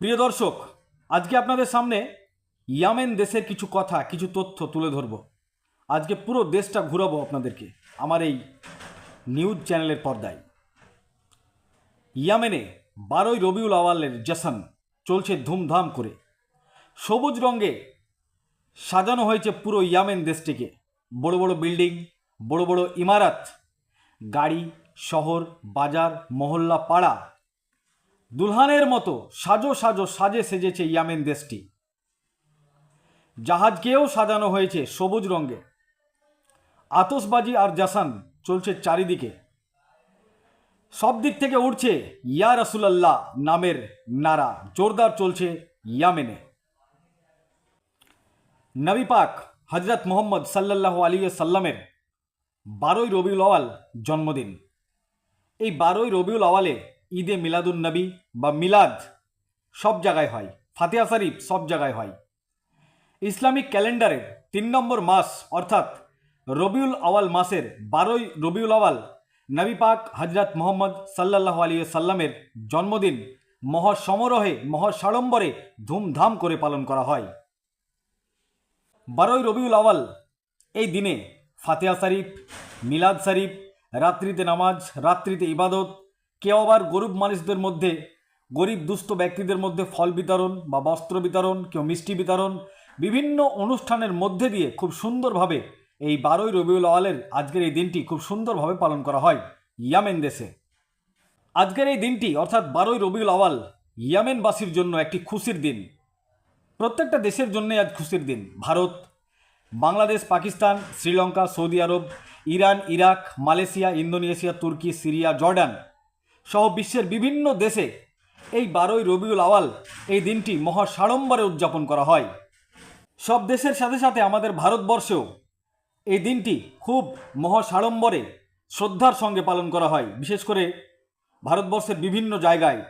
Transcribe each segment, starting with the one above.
প্রিয় দর্শক, আজকে আপনাদের সামনে ইয়ামেন দেশের কিছু কথা, কিছু তথ্য তুলে ধরব। আজকে পুরো দেশটা ঘুরাবো আপনাদেরকে, আমার এই নিউজ চ্যানেলের পর্দায়। ইয়ামেনে বারোই রবিউল আওয়ালের জশন চলছে ধুমধাম করে। সবুজ রঙে সাজানো হয়েছে পুরো ইয়ামেন দেশটিকে। বড় বড় বিল্ডিং, বড় বড় ইমারত, গাড়ি, শহর, বাজার, মহল্লা পাড়া দুলহানের মতো সাজো সাজো সাজে সেজেছে ইয়ামেন দেশটি। জাহাজকেও সাজানো হয়েছে সবুজ রঙে। আতসবাজি আর জাসান চলছে চারিদিকে। সব দিক থেকে উঠছে ইয়া রসুলাল্লাহ নামের নারা, জোরদার চলছে ইয়ামেনে। নবী পাক হজরত মোহাম্মদ সাল্লাহ আলী সাল্লামের বারোই রবিউল আওয়াল জন্মদিন। এই বারোই রবিউল আওয়ালে ঈদে মিলাদুন নবী বা মিলাদ সব জায়গায় হয়। ফাতিহা শরীফ সব জায়গায় হয়। ইসলামিক ক্যালেন্ডারের তিন নম্বর মাস, অর্থাৎ রবিউল আওয়াল মাসের বারোই রবিউল আওয়াল, নবী পাক হজরত মোহাম্মদ সাল্লাহ আলী সাল্লামের জন্মদিন মহাসমারোহে, মহাসাড়ম্বরে ধুমধাম করে পালন করা হয়। বারোই রবিউল আওয়াল, এই দিনে ফাতেহা শরীফ, মিলাদ শরীফ, রাত্রিতে নামাজ, রাত্রিতে ইবাদত কেউ আবার গরিব মানুষদের মধ্যে, গরিব দুস্থ ব্যক্তিদের মধ্যে ফল বিতরণ বা বস্ত্র বিতরণ, কেউ মিষ্টি বিতরণ, বিভিন্ন অনুষ্ঠানের মধ্যে দিয়ে খুব সুন্দরভাবে এই বারোই রবিউল আওয়ালের আজকের এই দিনটি খুব সুন্দরভাবে পালন করা হয় ইয়ামেন দেশে। আজকের এই দিনটি অর্থাৎ বারোই রবিউল আওয়াল ইয়ামেনবাসীর জন্য একটি খুশির দিন। প্রত্যেকটা দেশের জন্যই আজ খুশির দিন। Bharat, Bangladesh, Pakistan, Sri Lanka, Saudi Arab, Iran, Iraq, Malaysia, Indonesia, তুর্কি, সিরিয়া, জর্ডান সহ বিশ্বের বিভিন্ন দেশে এই বারোই রবিউল আওয়াল এই দিনটি মহা সাড়ম্বরে উদযাপন করা হয়। সব দেশের সাথে সাথে আমাদের ভারতবর্ষেও এই দিনটি খুব মহা সাড়ম্বরে শ্রদ্ধার সঙ্গে পালন করা হয়। বিশেষ করে ভারতবর্ষের বিভিন্ন জায়গায়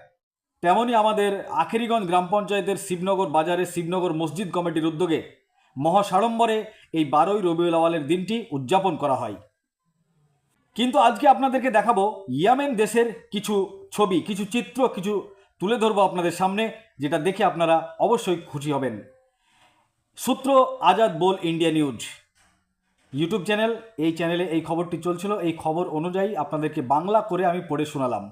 তেমনই আমাদের আখেরিগঞ্জ গ্রাম পঞ্চায়েতের শিবনগর বাজারে শিবনগর মসজিদ কমিটির উদ্যোগে মহাসাড়ম্বরে এই বারোই রবিউল আওয়ালের দিনটি উদযাপন করা হয়। কিন্তু আজকে আপনাদেরকে দেখাবো ইয়ামেন দেশের কিছু ছবি, কিছু চিত্র, কিছু তুলে ধরবো আপনাদের সামনে, যেটা দেখে আপনারা অবশ্যই খুশি হবেন। সূত্র Azad Bol India news. YouTube channel, এই চ্যানেলে এই খবরটি চলছিল। এই খবর অনুযায়ী আপনাদেরকে বাংলা করে আমি পড়ে শোনালাম।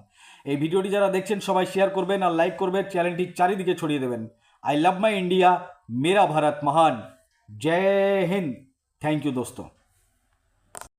এই ভিডিওটি যারা দেখছেন, সবাই শেয়ার করবেন আর লাইক করবেন চ্যানেলটি চারিদিকে ছড়িয়ে দেবেন। আই লাভ মাই ইন্ডিয়া মেরা ভারত মহান জয় হিন্দ। Thank you দোস্তো।